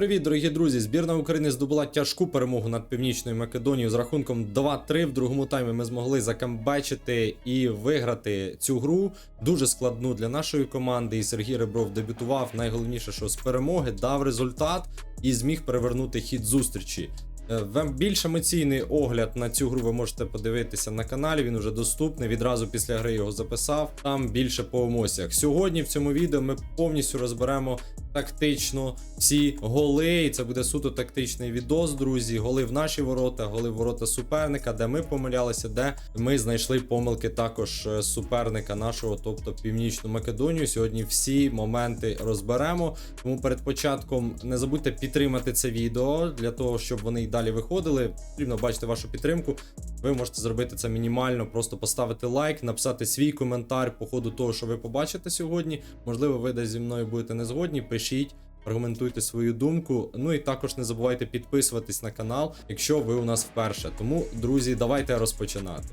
привіт, дорогі друзі! Збірна України здобула тяжку перемогу над Північною Македонією з рахунком 2-3. В другому таймі ми змогли закамбечити і виграти цю гру. Дуже складну для нашої команди. І Сергій Ребров дебютував. Найголовніше, що з перемоги дав результат і зміг перевернути хід зустрічі. Е, більш емоційний огляд на цю гру ви можете подивитися на каналі. Він вже доступний. Відразу після гри його записав. Там більше по емоціях. Сьогодні в цьому відео ми повністю розберемо тактично всі голи. І це буде суто тактичний відос, друзі. Голи в наші ворота, голи в ворота суперника, де ми помилялися, де ми знайшли помилки також е, суперника нашого, тобто Північну Македонію. Сьогодні всі моменти розберемо. Тому перед початком не забудьте підтримати це відео для того, щоб вони й далі виходили. Потрібно бачити вашу підтримку. Ви можете зробити це мінімально, просто поставити лайк, написати свій коментар по ходу того, що ви побачите сьогодні. Можливо, ви десь зі мною будете не згодні. Пишіть. Аргументуйте свою думку. Ну і також не забувайте підписуватись на канал, якщо ви у нас вперше. Тому, друзі, давайте розпочинати.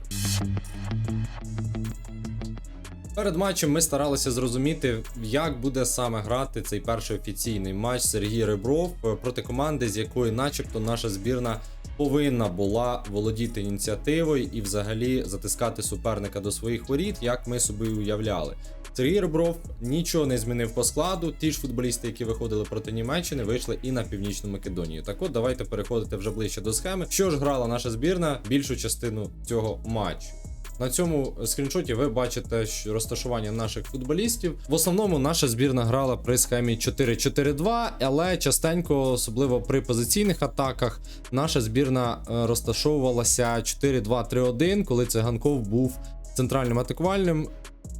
Перед матчем ми старалися зрозуміти, як буде саме грати цей перший офіційний матч Сергій Ребров е, проти команди, з якої, начебто, наша збірна повинна була володіти ініціативою і взагалі затискати суперника до своїх воріт, як ми собі уявляли. Сергій Ребров нічого не змінив по складу. Ті ж футболісти, які виходили проти Німеччини, вийшли і на північну Македонію. Так от давайте переходити вже ближче до схеми. Що ж грала наша збірна більшу частину цього матчу. На цьому скріншоті ви бачите що розташування наших футболістів. В основному наша збірна грала при схемі 4-4-2, але частенько, особливо при позиційних атаках, наша збірна е, розташовувалася 4-2-3-1, коли циганков був центральним атакувальним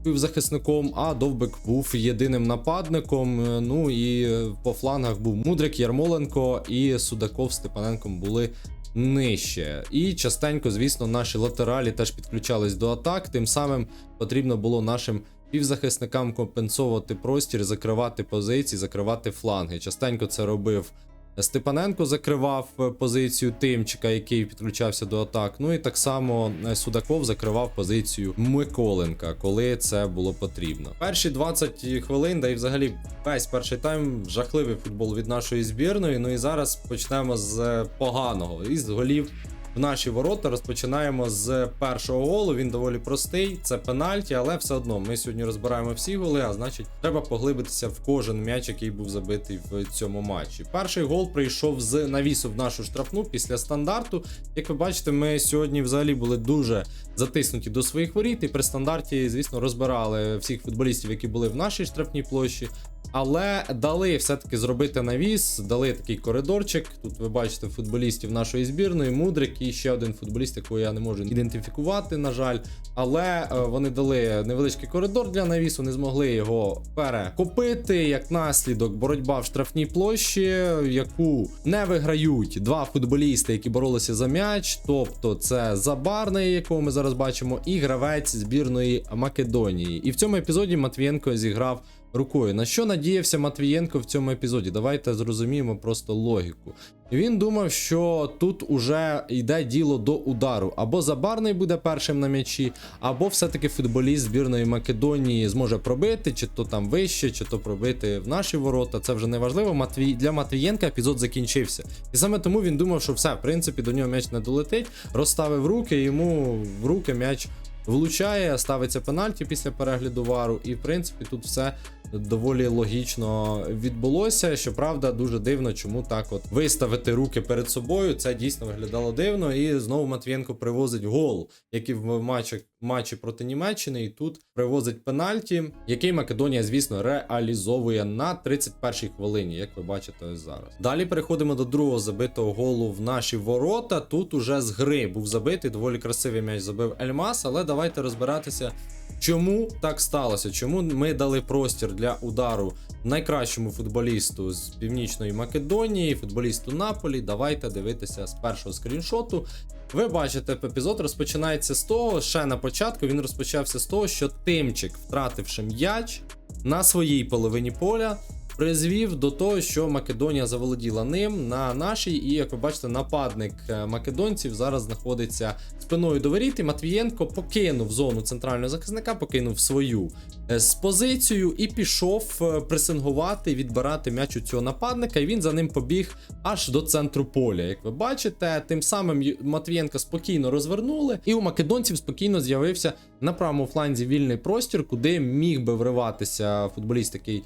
півзахисником, а Довбик був єдиним нападником. Е, Ну і е, по флангах був Мудрик, Ярмоленко і Судаков Степаненком були нижче. І частенько, звісно, наші латералі теж підключались до атак. Тим самим потрібно було нашим півзахисникам компенсовувати простір, закривати позиції, закривати фланги. Частенько це робив. Степаненко закривав е, позицію Тимчика, який підключався до атак. Ну і так само е, Судаков закривав позицію Миколенка, коли це було потрібно. Перші 20 хвилин, да і взагалі весь перший тайм жахливий футбол від нашої збірної. Ну і зараз почнемо з е, поганого із голів. В наші ворота розпочинаємо з першого голу. Він доволі простий, це пенальті, але все одно ми сьогодні розбираємо всі голи. А значить, треба поглибитися в кожен м'яч, який був забитий в цьому матчі. Перший гол прийшов з навісу в нашу штрафну після стандарту. Як ви бачите, ми сьогодні взагалі були дуже затиснуті до своїх воріт. І при стандарті, звісно, розбирали всіх футболістів, які були в нашій штрафній площі. Але дали все-таки зробити навіс, дали такий коридорчик. Тут ви бачите футболістів нашої збірної, Мудрик і ще один футболіст, якого я не можу ідентифікувати, на жаль. Але е, вони дали невеличкий коридор для навісу, не змогли його перекопити. Як наслідок, боротьба в штрафній площі, яку не виграють два футболісти, які боролися за м'яч. Тобто це Забарний, якого ми зараз бачимо, і гравець збірної Македонії. І в цьому епізоді Матвієнко зіграв рукою. На що надіявся Матвієнко в цьому епізоді? Давайте зрозуміємо просто логіку. Він думав, що тут уже йде діло до удару. Або Забарний буде першим на м'ячі, або все-таки футболіст збірної Македонії зможе пробити, чи то там вище, чи то пробити в наші ворота. Це вже не важливо. Матвій... Для Матвієнка епізод закінчився. І саме тому він думав, що все, в принципі, до нього м'яч не долетить, розставив руки, йому в руки м'яч влучає, ставиться пенальті після перегляду вару, і в принципі тут все доволі логічно відбулося. Щоправда, дуже дивно, чому так от виставити руки перед собою. Це дійсно виглядало дивно. І знову Матвієнко привозить гол, як і в матчі, матчі проти Німеччини. І тут привозить пенальті, який Македонія, звісно, реалізовує на 31-й хвилині, як ви бачите зараз. Далі переходимо до другого забитого голу в наші ворота. Тут уже з гри був забитий, доволі красивий м'яч забив Ельмас, але давайте розбиратися. Чому так сталося? Чому ми дали простір для удару найкращому футболісту з Північної Македонії, футболісту Наполі? Давайте дивитися з першого скріншоту. Ви бачите, епізод розпочинається з того, ще на початку він розпочався з того, що Тимчик, втративши м'яч на своїй половині поля, призвів до того, що Македонія заволоділа ним на нашій. І як ви бачите, нападник е, македонців зараз знаходиться спиною до воріт. І Матвієнко покинув зону центрального захисника, покинув свою е, з позицію і пішов е, пресингувати, відбирати м'яч у цього нападника. І він за ним побіг аж до центру поля. Як ви бачите, тим самим Матвієнка спокійно розвернули, і у македонців спокійно з'явився на правому фланзі вільний простір, куди міг би вриватися футболіст, е,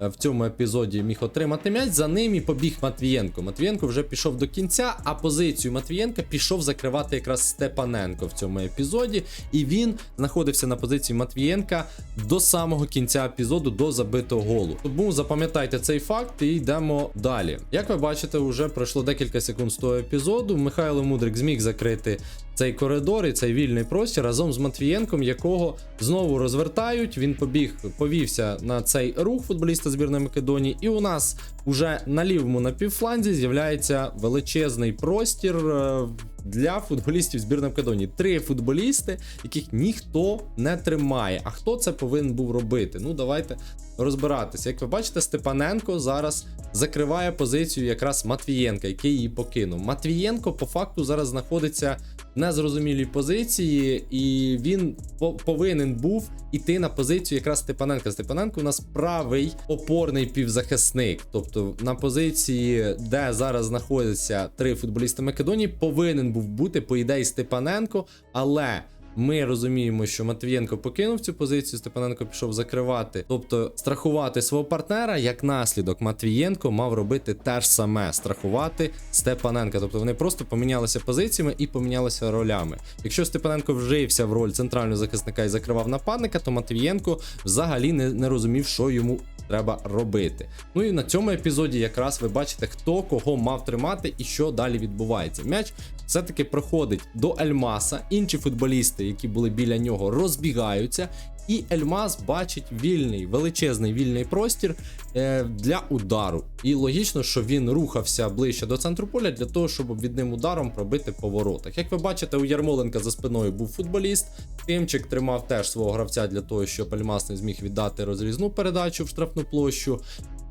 в цьому епізоді міг отримати м'яч. За ним і побіг Матвієнко. Матвієнко вже пішов до кінця, а позицію Матвієнка пішов закривати якраз Степаненко в цьому епізоді. І він знаходився на позиції Матвієнка до самого кінця епізоду, до забитого голу. Тому запам'ятайте цей факт і йдемо далі. Як ви бачите, вже пройшло декілька секунд з того епізоду. Михайло Мудрик зміг закрити цей коридор і цей вільний простір разом з Матвієнком, якого знову розвертають. Він побіг, повівся на цей рух футболіста збірної Македонії. І у нас уже на лівому напівфланзі з'являється величезний простір е, для футболістів збірної Македонії. Три футболісти, яких ніхто не тримає. А хто це повинен був робити? Ну давайте розбиратися. Як ви бачите, Степаненко зараз закриває позицію якраз Матвієнка, який її покинув. Матвієнко по факту зараз знаходиться незрозумілій позиції, і він по- повинен був іти на позицію якраз Степаненка. Степаненко у нас правий опорний півзахисник. Тобто на позиції, де зараз знаходяться три футболісти Македонії, повинен був бути по ідеї Степаненко, але. Ми розуміємо, що Матвієнко покинув цю позицію, Степаненко пішов закривати, тобто страхувати свого партнера. Як наслідок, Матвієнко мав робити те ж саме страхувати Степаненка. Тобто вони просто помінялися позиціями і помінялися ролями. Якщо Степаненко вжився в роль центрального захисника і закривав нападника, то Матвієнко взагалі не, не розумів, що йому треба робити. Ну і на цьому епізоді якраз ви бачите, хто кого мав тримати і що далі відбувається. М'яч все-таки проходить до Ельмаса. Інші футболісти, які були біля нього, розбігаються. І Ельмас бачить вільний, величезний вільний простір е, для удару. І логічно, що він рухався ближче до центру поля для того, щоб відним ударом пробити по воротах. Як ви бачите, у Ярмоленка за спиною був футболіст. Тимчик тримав теж свого гравця для того, щоб Ельмаз не зміг віддати розрізну передачу в штрафну площу.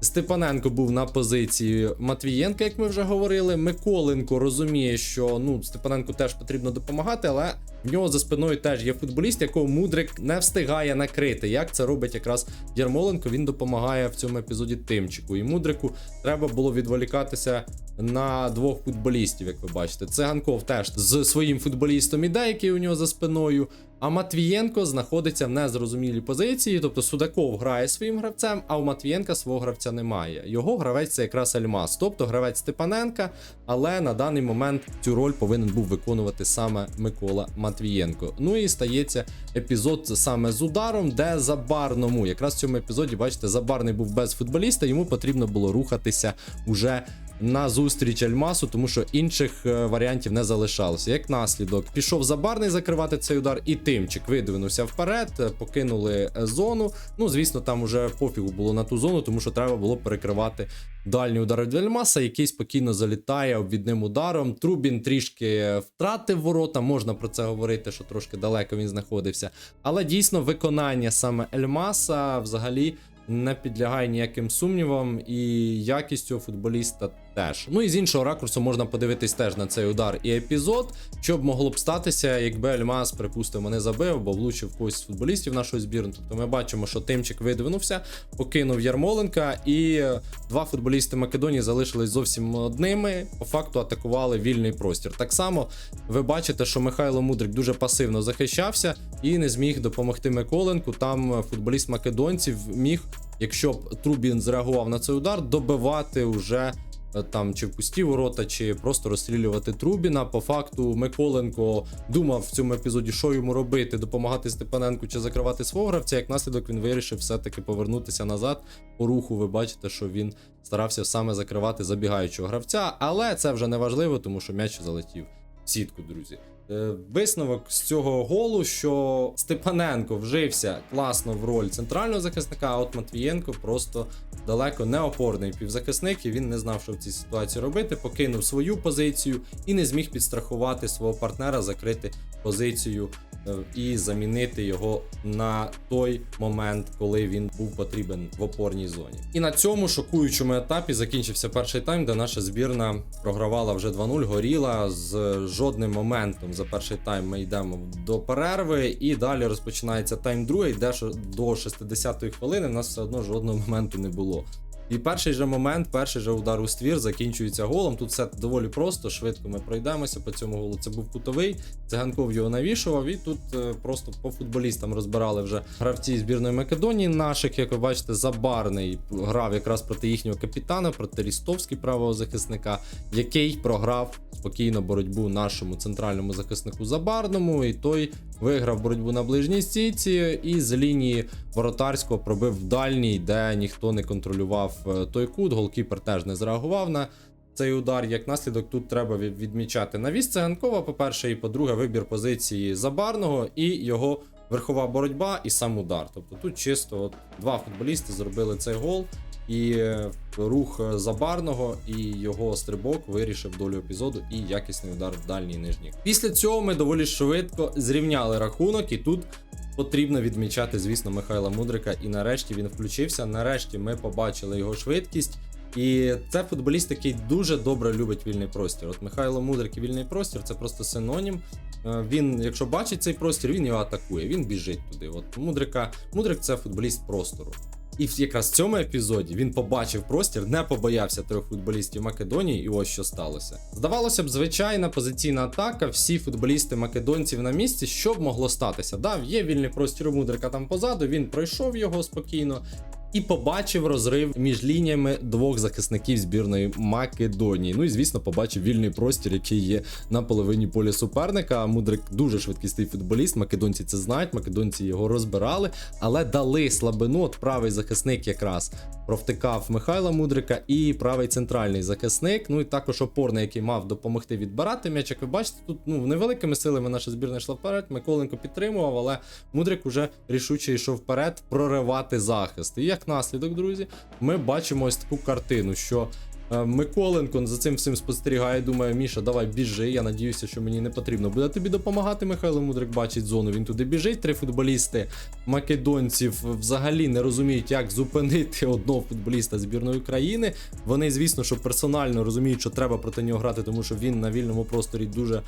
Степаненко був на позиції Матвієнка, як ми вже говорили. Миколенко розуміє, що ну Степаненку теж потрібно допомагати, але в нього за спиною теж є футболіст, якого Мудрик не встигає накрити. Як це робить якраз Ярмоленко? Він допомагає в цьому епізоді Тимчику. І Мудрику треба було відволікатися на двох футболістів, як ви бачите. Циганков теж з своїм футболістом іде, який у нього за спиною. А Матвієнко знаходиться в незрозумілій позиції, тобто Судаков грає своїм гравцем, а у Матвієнка свого гравця немає. Його гравець це якраз Альмас, тобто гравець Степаненка, але на даний момент цю роль повинен був виконувати саме Микола Матвієнко. Ну і стається епізод саме з ударом, де Забарному, якраз в цьому епізоді, бачите, Забарний був без футболіста, йому потрібно було рухатися уже на зустріч Альмасу, тому що інших е, варіантів не залишалося. Як наслідок, пішов Забарний закривати цей удар, і Тимчик видвинувся вперед, покинули зону. Ну, звісно, там уже пофігу було на ту зону, тому що треба було перекривати дальній удар від Альмаса, який спокійно залітає обвідним ударом. Трубін трішки втратив ворота, можна про це говорити, що трошки далеко він знаходився. Але дійсно виконання саме Ельмаса взагалі не підлягає ніяким сумнівам, і цього футболіста теж. Ну і з іншого ракурсу можна подивитись теж на цей удар і епізод, що б могло б статися, якби Альмас, припустимо, не забив, бо влучив когось з футболістів нашої збірної. Тобто ми бачимо, що Тимчик видвинувся, покинув Ярмоленка, і два футболісти Македонії залишились зовсім одними. По факту атакували вільний простір. Так само ви бачите, що Михайло Мудрик дуже пасивно захищався і не зміг допомогти Миколенку. Там футболіст македонців міг, якщо б Трубін зреагував на цей удар, добивати уже е, там чи в пусті ворота, чи просто розстрілювати Трубіна. По факту Миколенко думав в цьому епізоді, що йому робити, допомагати Степаненку чи закривати свого гравця. Як наслідок він вирішив все-таки повернутися назад. По руху ви бачите, що він старався саме закривати забігаючого гравця, але це вже не важливо, тому що м'яч залетів сітку, друзі. Е, Висновок з цього голу, що Степаненко вжився класно в роль центрального захисника, а от Матвієнко просто далеко не опорний півзахисник, і він не знав, що в цій ситуації робити. Покинув свою позицію і не зміг підстрахувати свого партнера, закрити позицію і замінити його на той момент, коли він був потрібен в опорній зоні. І на цьому шокуючому етапі закінчився перший тайм, де наша збірна програвала вже 2-0, горіла з жодним моментом за перший тайм. Ми йдемо до перерви, і далі розпочинається тайм другий, де до 60-ї хвилини в нас все одно жодного моменту не було. І перший же момент, перший же удар у ствір закінчується голом. Тут все доволі просто, швидко ми пройдемося по цьому голу. Це був кутовий. Циганков його навішував, і тут е, просто по футболістам розбирали вже гравці збірної Македонії. Наших, як ви бачите, забарний грав якраз проти їхнього капітана, проти Рістовський правого захисника, який програв спокійно боротьбу нашому центральному захиснику Забарному. І той виграв боротьбу на ближній стійці і з лінії воротарського пробив в дальній, де ніхто не контролював е, той кут. Голкіпер теж не зреагував на цей удар. Як наслідок, тут треба відмічати навіс Циганкова, по-перше, і по-друге, вибір позиції Забарного і його верхова боротьба і сам удар. Тобто тут чисто от два футболісти зробили цей гол. І рух Забарного і його стрибок вирішив долю епізоду і якісний удар в дальній нижній. Після цього ми доволі швидко зрівняли рахунок, і тут потрібно відмічати, звісно, Михайла Мудрика. І нарешті він включився. Нарешті ми побачили його швидкість. І це футболіст, який дуже добре любить вільний простір. От Михайло Мудрик і вільний простір це просто синонім. Е, Він, якщо бачить цей простір, він його атакує, він біжить туди. От Мудрика, Мудрик це футболіст простору. І якраз в цьому епізоді він побачив простір, не побоявся трьох футболістів Македонії, і ось що сталося. Здавалося б, звичайна позиційна атака, всі футболісти македонців на місці. Що б могло статися? Да, є вільний простір Мудрика там позаду, він пройшов його спокійно. І побачив розрив між лініями двох захисників збірної Македонії. Ну і звісно, побачив вільний простір, який є на половині поля суперника. Мудрик дуже швидкісний футболіст. Македонці це знають, македонці його розбирали, але дали слабину. От правий захисник якраз провтикав Михайла Мудрика і правий центральний захисник. Ну і також опорний, який мав допомогти відбирати м'яч. Як ви бачите, тут ну невеликими силами наша збірна йшла вперед. Миколенко підтримував, але Мудрик уже рішуче йшов вперед проривати захист. І як наслідок, друзі, ми бачимо ось таку картину, що. е, Миколенко за цим всім спостерігає, думає, Міша, давай біжи. Я надіюся, що мені не потрібно буде тобі допомагати. Михайло Мудрик бачить зону. Він туди біжить. Три футболісти македонців взагалі не розуміють, як зупинити одного футболіста збірної країни. Вони, звісно, що персонально розуміють, що треба проти нього грати, тому що він на вільному просторі дуже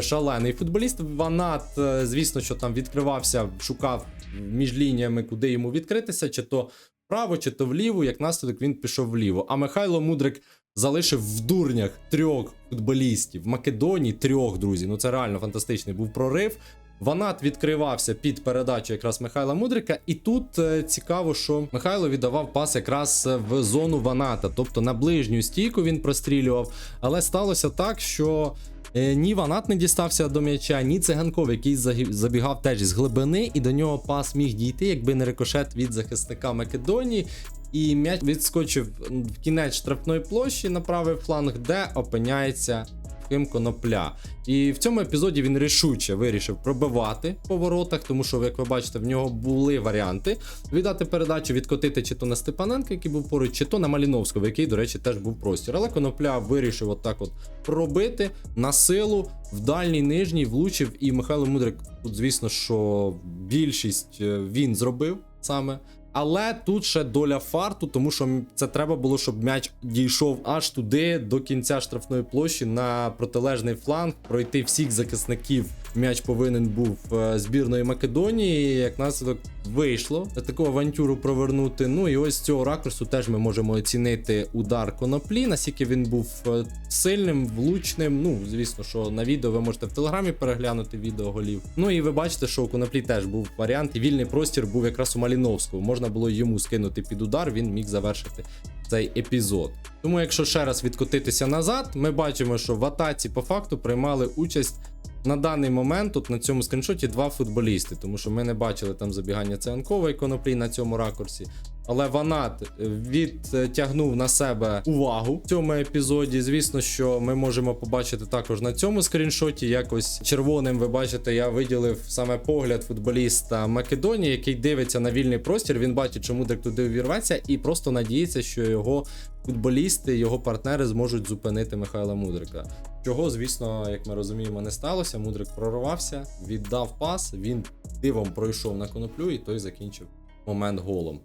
шалений футболіст. Ванат, е, звісно, що там відкривався, шукав між лініями, куди йому відкритися, чи то вправо, чи то вліво. Як наслідок він пішов вліво. А Михайло Мудрик залишив в дурнях трьох футболістів в Македонії, трьох друзі. Ну це реально фантастичний був прорив. Ванат відкривався під передачу якраз Михайла Мудрика, і тут е, цікаво, що Михайло віддавав пас якраз в зону Ваната, тобто на ближню стійку він прострілював. Але сталося так, що ні Ванат не дістався до м'яча, ні циганков, який забігав теж з глибини, і до нього пас міг дійти, якби не рикошет від захисника Македонії. І м'яч відскочив в кінець штрафної площі на правий фланг, де опиняється Хим Конопля. І в цьому епізоді він рішуче вирішив пробивати по воротах, тому що, як ви бачите, в нього були варіанти віддати передачу, відкотити чи то на Степаненка, який був поруч, чи то на Маліновського, який, до речі, теж був простір. Але Конопля вирішив отак от пробити на силу в дальній нижній влучив. І Михайло Мудрик, тут, звісно, що більшість е, він зробив саме. Але тут ще доля фарту, тому що це треба було, щоб м'яч дійшов аж туди, до кінця штрафної площі на протилежний фланг, пройти всіх захисників. М'яч повинен був е, збірної Македонії. Як наслідок вийшло таку авантюру провернути. Ну і ось з цього ракурсу теж ми можемо оцінити удар коноплі, наскільки він був е, сильним, влучним. Ну, звісно, що на відео ви можете в телеграмі переглянути відео голів. Ну і ви бачите, що у коноплі теж був варіант, і вільний простір був якраз у Маліновського. Можна було йому скинути під удар, він міг завершити цей епізод. Тому, якщо ще раз відкотитися назад, ми бачимо, що в атаці по факту приймали участь. На даний момент тут на цьому скріншоті два футболісти, тому що ми не бачили там забігання Цианкова коноплі на цьому ракурсі. Але Ванат відтягнув на себе увагу в цьому епізоді. Звісно, що ми можемо побачити також на цьому скріншоті. Якось червоним ви бачите, я виділив саме погляд футболіста Македонії, який дивиться на вільний простір. Він бачить, що Мудрик туди увірветься, і просто надіється, що його футболісти, його партнери зможуть зупинити Михайла Мудрика. Чого, звісно, як ми розуміємо, не сталося. Мудрик прорвався, віддав пас. Він дивом пройшов на коноплю, і той закінчив момент голом.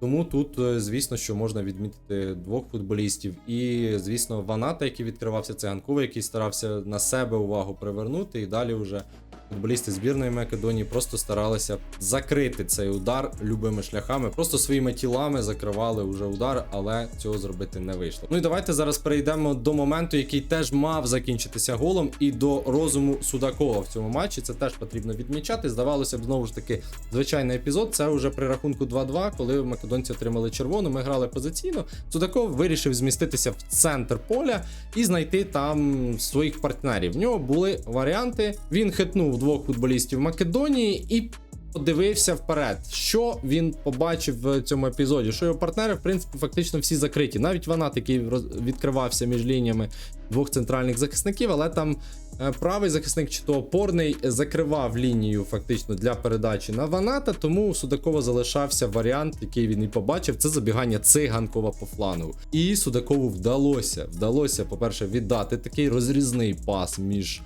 Тому тут, е, звісно, що можна відмітити двох футболістів. І, звісно, Ваната, який відкривався, це Ганкова, який старався на себе увагу привернути. І далі вже футболісти збірної Македонії просто старалися закрити цей удар любими шляхами. Просто своїми тілами закривали вже удар, але цього зробити не вийшло. Ну і давайте зараз перейдемо до моменту, який теж мав закінчитися голом, і до розуму Судакова в цьому матчі. Це теж потрібно відмічати. Здавалося б, знову ж таки, звичайний епізод. Це вже при рахунку 2-2, коли македонці отримали червону. Ми грали позиційно. Судаков вирішив зміститися в центр поля і знайти там своїх партнерів. В нього були варіанти. Він хитнув двох футболістів Македонії і. Подивився вперед, що він побачив в цьому епізоді. Що його партнери, в принципі, фактично всі закриті. Навіть Ванат, який відкривався між лініями двох центральних захисників, але там е, правий захисник чи то опорний закривав лінію фактично для передачі на Ваната. Тому у Судакова залишався варіант, який він і побачив. Це забігання циганкова по флангу. І Судакову вдалося. Вдалося, по-перше, віддати такий розрізний пас між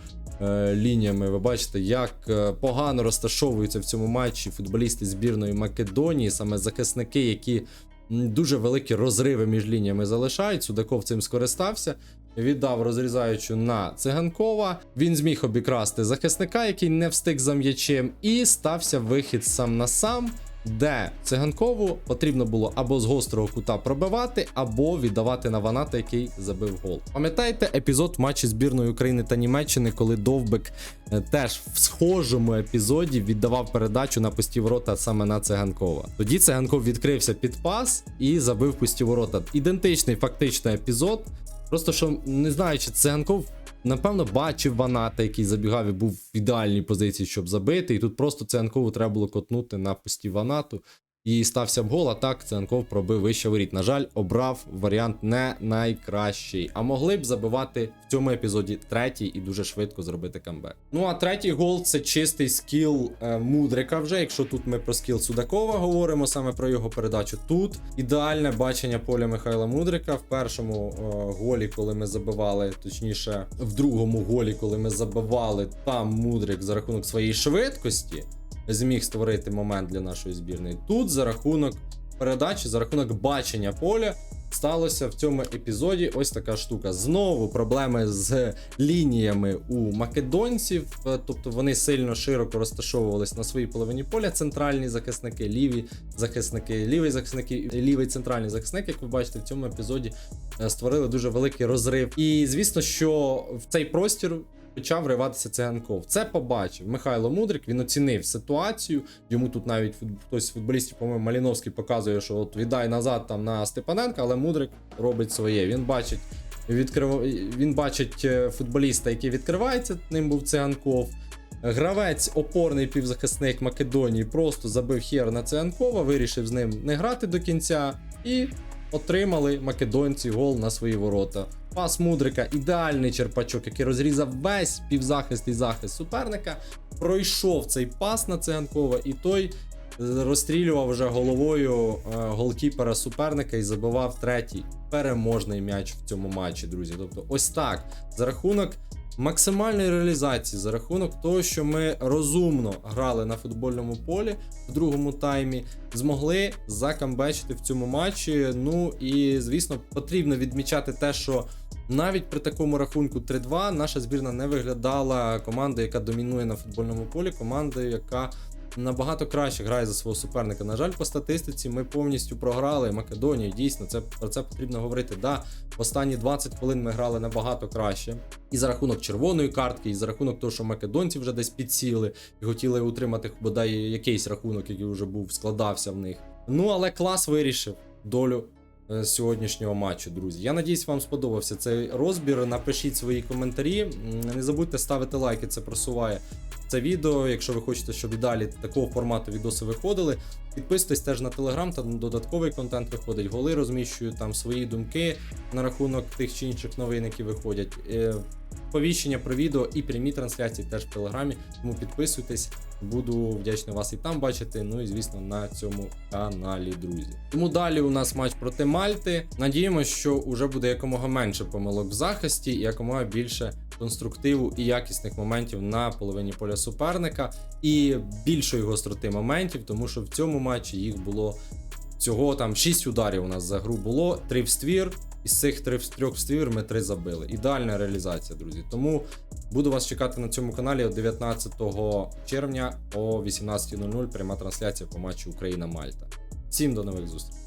лініями. Ви бачите, як е, погано розташовуються в цьому матчі футболісти збірної Македонії, саме захисники, які дуже великі розриви між лініями залишають. Судаков цим скористався. Віддав розрізаючу на циганкова. Він зміг обікрасти захисника, який не встиг за м'ячем, і стався вихід сам на сам, де циганкову потрібно було або з гострого кута пробивати, або віддавати на Ваната, який забив гол. Пам'ятаєте епізод матчі збірної України та Німеччини, коли Довбик е, теж в схожому епізоді віддавав передачу на пусті ворота саме на циганкова. Тоді циганков відкрився під пас і забив пусті ворота. Ідентичний фактично епізод. Просто що не знаю, чи циганков. Напевно, бачив Ваната, який забігав і був в ідеальній позиції, щоб забити. І тут просто це анкову треба було котнути на пості Ванату. І стався б гол, а так Циганков пробив вище воріт. На жаль, обрав варіант не найкращий. А могли б забивати в цьому епізоді третій і дуже швидко зробити камбек. Ну а третій гол це чистий скіл е, Мудрика. Вже якщо тут ми про скіл Судакова говоримо саме про його передачу. Тут ідеальне бачення поля Михайла Мудрика в першому е, голі, коли ми забивали, точніше, в другому голі, коли ми забивали, там Мудрик за рахунок своєї швидкості зміг створити момент для нашої збірної. Тут за рахунок передачі, за рахунок бачення поля. Сталося в цьому епізоді ось така штука. Знову проблеми з лініями у македонців, е, тобто вони сильно широко розташовувались на своїй половині поля. Центральні захисники, ліві захисники, лівий захисники, лівий центральний захисник, як ви бачите, в цьому епізоді е, створили дуже великий розрив. І звісно, що в цей простір почав вриватися циганков. Це побачив Михайло Мудрик. Він оцінив ситуацію. Йому тут навіть хтось з футболістів, по-моєму, Маліновський показує, що от віддай назад там на Степаненка, але Мудрик робить своє. Він бачить. Відкрив... Він бачить е, футболіста, який відкривається, ним був циганков. Гравець, опорний півзахисник Македонії, просто забив хер на Циганкова, вирішив з ним не грати до кінця і отримали македонці гол на свої ворота. Пас Мудрика, ідеальний черпачок, який розрізав весь півзахист і захист суперника. Пройшов цей пас на Циганкова, і той е, розстрілював вже головою е, голкіпера суперника і забивав третій переможний м'яч в цьому матчі, друзі. Тобто, ось так за рахунок максимальної реалізації, за рахунок того, що ми розумно грали на футбольному полі в другому таймі, змогли закамбечити в цьому матчі. Ну і звісно, потрібно відмічати те, що. Навіть при такому рахунку 3-2 наша збірна не виглядала командою, яка домінує на футбольному полі, командою, яка набагато краще грає за свого суперника. На жаль, по статистиці ми повністю програли Македонію. Дійсно, це про це потрібно говорити. Да, останні 20 хвилин ми грали набагато краще. І за рахунок червоної картки, і за рахунок того, що македонці вже десь підсіли і хотіли утримати бодай якийсь рахунок, який вже був складався в них. Ну але клас вирішив долю е, сьогоднішнього матчу, друзі. Я надіюсь, вам сподобався цей розбір. Напишіть свої коментарі. Не забудьте ставити лайки, це просуває це відео. Якщо ви хочете, щоб і далі такого формату відоси виходили. Підписуйтесь теж на телеграм, там додатковий контент виходить. Голи розміщую там свої думки на рахунок тих чи інших новин, які виходять. Е, Повіщення про відео і прямі трансляції теж в телеграмі. Тому підписуйтесь, буду вдячний вас і там бачити. Ну і звісно на цьому каналі, друзі. Тому далі у нас матч проти Мальти. Надіємося, що вже буде якомога менше помилок в захисті і якомога більше конструктиву і якісних моментів на половині поля суперника, і більшої гостроти моментів, тому що в цьому матчі їх було всього там 6 ударів у нас за гру було, 3 в ствір. Із цих трьох ствір ми 3 забили. Ідеальна реалізація, друзі. Тому буду вас чекати на цьому каналі 19 червня о 18.00. Пряма трансляція по матчу Україна-Мальта. Всім до нових зустрічей.